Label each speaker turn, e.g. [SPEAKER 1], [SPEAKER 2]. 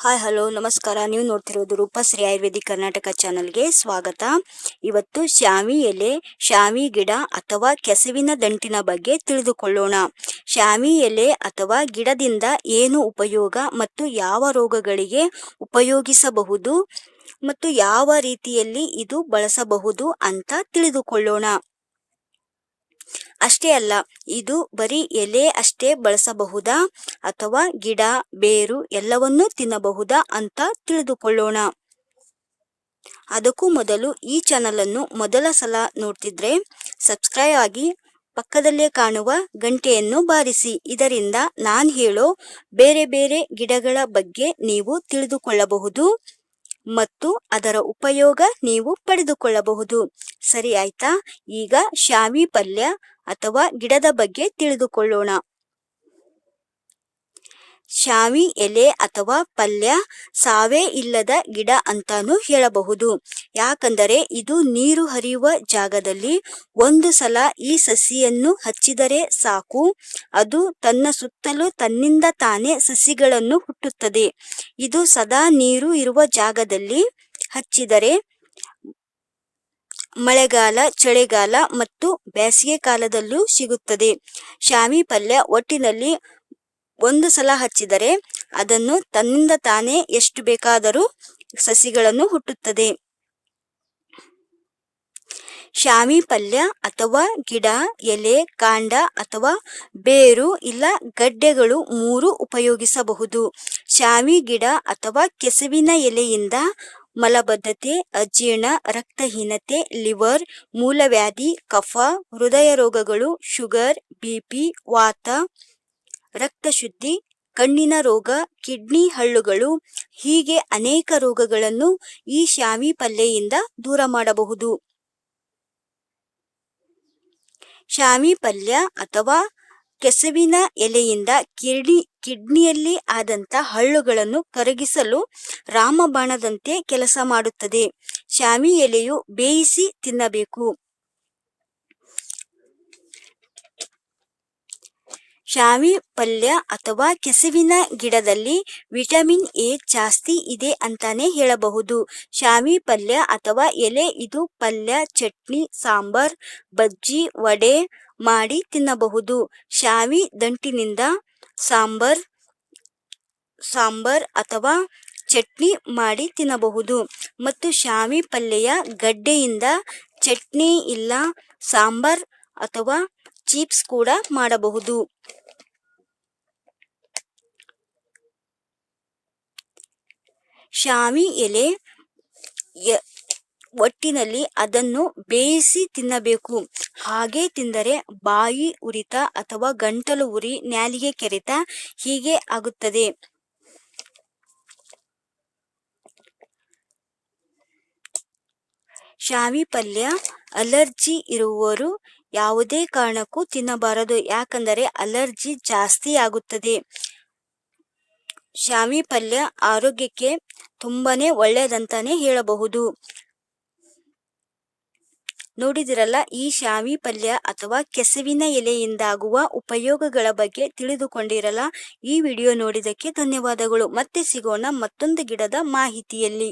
[SPEAKER 1] Hi hello ನಮಸ್ಕಾರ. ನೀವು ನೋಡ್ತಿರೋದು ರೂಪಶ್ರೀ ಆಯುರ್ವೇದಿಕ್ ಕರ್ನಾಟಕ ಚಾನಲ್ಗೆ ಸ್ವಾಗತ. ಇವತ್ತು ಶಾವಿ ಎಲೆ ಶಾವಿ ಗಿಡ ಅಥವಾ ಕೆಸವಿನ ದಂಟಿನ ಬಗ್ಗೆ ತಿಳಿದುಕೊಳ್ಳೋಣ. ಶಾವಿ ಎಲೆ ಅಥವಾ ಗಿಡದಿಂದ ಏನು ಉಪಯೋಗ ಮತ್ತು ಯಾವ ರೋಗಗಳಿಗೆ ಉಪಯೋಗಿಸಬಹುದು ಮತ್ತು ಯಾವ ರೀತಿಯಲ್ಲಿ ಇದು ಬಳಸಬಹುದು ಅಂತ ತಿಳಿದುಕೊಳ್ಳೋಣ. ಅಷ್ಟೇ ಅಲ್ಲ, ಇದು ಬರೀ ಎಲೆ ಅಷ್ಟೇ ಬಳಸಬಹುದಾ? ಅಥವಾ ಗಿಡ, ಬೇರು ಎಲ್ಲವನ್ನೂ ತಿನ್ನಬಹುದಾ ಅಂತ ತಿಳಿದುಕೊಳ್ಳೋಣ. ಅದಕ್ಕೂ ಮೊದಲು ಈ ಚಾನಲ್ ಅನ್ನು ಮೊದಲ ಸಲ ನೋಡ್ತಿದ್ರೆ ಸಬ್ಸ್ಕ್ರೈಬ್ ಆಗಿ ಪಕ್ಕದಲ್ಲೇ ಕಾಣುವ ಗಂಟೆಯನ್ನು ಬಾರಿಸಿ. ಇದರಿಂದ ನಾನು ಹೇಳೋ ಬೇರೆ ಬೇರೆ ಗಿಡಗಳ ಬಗ್ಗೆ ನೀವು ತಿಳಿದುಕೊಳ್ಳಬಹುದು ಮತ್ತು ಅದರ ಉಪಯೋಗ ನೀವು ಪಡೆದುಕೊಳ್ಳಬಹುದು. ಸರಿ ಆಯ್ತಾ? ಈಗ ಶಾವಿ ಪಲ್ಯ ಅಥವಾ ಗಿಡದ ಬಗ್ಗೆ ತಿಳಿದುಕೊಳ್ಳೋಣ. ಶಾವಿ ಎಲೆ ಅಥವಾ ಪಲ್ಯ ಸಾವೇ ಇಲ್ಲದ ಗಿಡ ಅಂತಾನೂ ಹೇಳಬಹುದು. ಯಾಕಂದರೆ ಇದು ನೀರು ಹರಿಯುವ ಜಾಗದಲ್ಲಿ ಒಂದು ಸಲ ಈ ಸಸಿಯನ್ನು ಹಚ್ಚಿದರೆ ಸಾಕು. ಅದು ತನ್ನ ಸುತ್ತಲೂ ತನ್ನಿಂದ ತಾನೇ ಸಸಿಗಳನ್ನು ಹುಟ್ಟುತ್ತದೆ. ಇದು ಸದಾ ನೀರು ಇರುವ ಜಾಗದಲ್ಲಿ ಹಚ್ಚಿದರೆ ಮಳೆಗಾಲ, ಚಳಿಗಾಲ ಮತ್ತು ಬೇಸಿಗೆ ಕಾಲದಲ್ಲೂ ಸಿಗುತ್ತದೆ. ಶಾಮಿ ಪಲ್ಯ ಒಟ್ಟಿನಲ್ಲಿ ಒಂದು ಸಲ ಹಚ್ಚಿದರೆ ಅದನ್ನು ತನ್ನಿಂದ ತಾನೇ ಎಷ್ಟು ಬೇಕಾದರೂ ಸಸಿಗಳನ್ನು ಹುಟ್ಟುತ್ತದೆ. ಶಾಮಿ ಪಲ್ಯ ಅಥವಾ ಗಿಡ, ಎಲೆ, ಕಾಂಡ ಅಥವಾ ಬೇರು ಇಲ್ಲ ಗಡ್ಡೆಗಳು ಮೂರು ಉಪಯೋಗಿಸಬಹುದು. ಶಾಮಿ ಗಿಡ ಅಥವಾ ಕೆಸುವಿನ ಎಲೆಯಿಂದ ಮಲಬದ್ಧತೆ, ಅಜೀರ್ಣ, ರಕ್ತಹೀನತೆ, ಲಿವರ್, ಮೂಲವ್ಯಾಧಿ, ಕಫ, ಹೃದಯ ರೋಗಗಳು, ಶುಗರ್ ಬಿಪಿ ವಾತ, ರಕ್ತಶುದ್ಧಿ, ಕಣ್ಣಿನ ರೋಗ, ಕಿಡ್ನಿ ಹಳ್ಳುಗಳು, ಹೀಗೆ ಅನೇಕ ರೋಗಗಳನ್ನು ಈ ಶಾವಿ ಪಲ್ಲೆಯಿಂದ ದೂರ ಮಾಡಬಹುದು. ಶಾವಿ ಪಲ್ಯ ಅಥವಾ ಕೆಸುವಿನ ಎಲೆಯಿಂದ ಕಿರ್ಣಿ ಕಿಡ್ನಿಯಲ್ಲಿ ಆದಂತ ಹಳ್ಳುಗಳನ್ನು ಕರಗಿಸಲು ರಾಮಬಾಣದಂತೆ ಕೆಲಸ ಮಾಡುತ್ತದೆ. ಶಾಮಿ ಎಲೆಯು ಬೇಯಿಸಿ ತಿನ್ನಬೇಕು. ಶಾವಿ ಪಲ್ಯ ಅಥವಾ ಕೆಸವಿನ ಗಿಡದಲ್ಲಿ ವಿಟಮಿನ್ ಎ ಜಾಸ್ತಿ ಇದೆ ಅಂತಾನೆ ಹೇಳಬಹುದು. ಶಾವಿ ಪಲ್ಯ ಅಥವಾ ಎಲೆ ಇದು ಪಲ್ಯ, ಚಟ್ನಿ, ಸಾಂಬಾರ್, ಬಜ್ಜಿ, ವಡೆ ಮಾಡಿ ತಿನ್ನಬಹುದು. ಶಾವಿ ದಂಟಿನಿಂದ ಸಾಂಬಾರ್ ಸಾಂಬಾರ್ ಅಥವಾ ಚಟ್ನಿ ಮಾಡಿ ತಿನ್ನಬಹುದು. ಮತ್ತು ಶಾವಿ ಪಲ್ಯ ಗಡ್ಡೆಯಿಂದ ಚಟ್ನಿ ಇಲ್ಲ, ಸಾಂಬಾರ್ ಅಥವಾ ಚಿಪ್ಸ್ ಕೂಡ ಮಾಡಬಹುದು. ಶಾವಿ ಎಲೆ ಒಟ್ಟಿನಲ್ಲಿ ಅದನ್ನು ಬೇಯಿಸಿ ತಿನ್ನಬೇಕು. ಹಾಗೆ ತಿಂದರೆ ಬಾಯಿ ಉರಿತ ಅಥವಾ ಗಂಟಲು ಉರಿ ನ್ಯಾಲಿಗೆ ಕೆರೆತ ಹೀಗೆ ಆಗುತ್ತದೆ. ಶಾವಿ ಪಲ್ಯ, ಅಲರ್ಜಿ ಇರುವವರು ಯಾವುದೇ ಕಾರಣಕ್ಕೂ ತಿನ್ನಬಾರದು. ಯಾಕಂದರೆ ಅಲರ್ಜಿ ಜಾಸ್ತಿ ಆಗುತ್ತದೆ. ಶಾವಿ ಪಲ್ಯ ಆರೋಗ್ಯಕ್ಕೆ ತುಂಬಾನೇ ಒಳ್ಳೆಯದಂತಾನೆ ಹೇಳಬಹುದು. ನೋಡಿದಿರಲ್ಲ, ಈ ಶಾವಿ ಪಲ್ಯ ಅಥವಾ ಕೆಸುವಿನ ಎಲೆಯಿಂದಾಗುವ ಉಪಯೋಗಗಳ ಬಗ್ಗೆ ತಿಳಿದುಕೊಂಡಿರಲ್ಲ? ಈ ವಿಡಿಯೋ ನೋಡಿದಕ್ಕೆ ಧನ್ಯವಾದಗಳು. ಮತ್ತೆ ಸಿಗೋಣ ಮತ್ತೊಂದು ಗಿಡದ ಮಾಹಿತಿಯಲ್ಲಿ.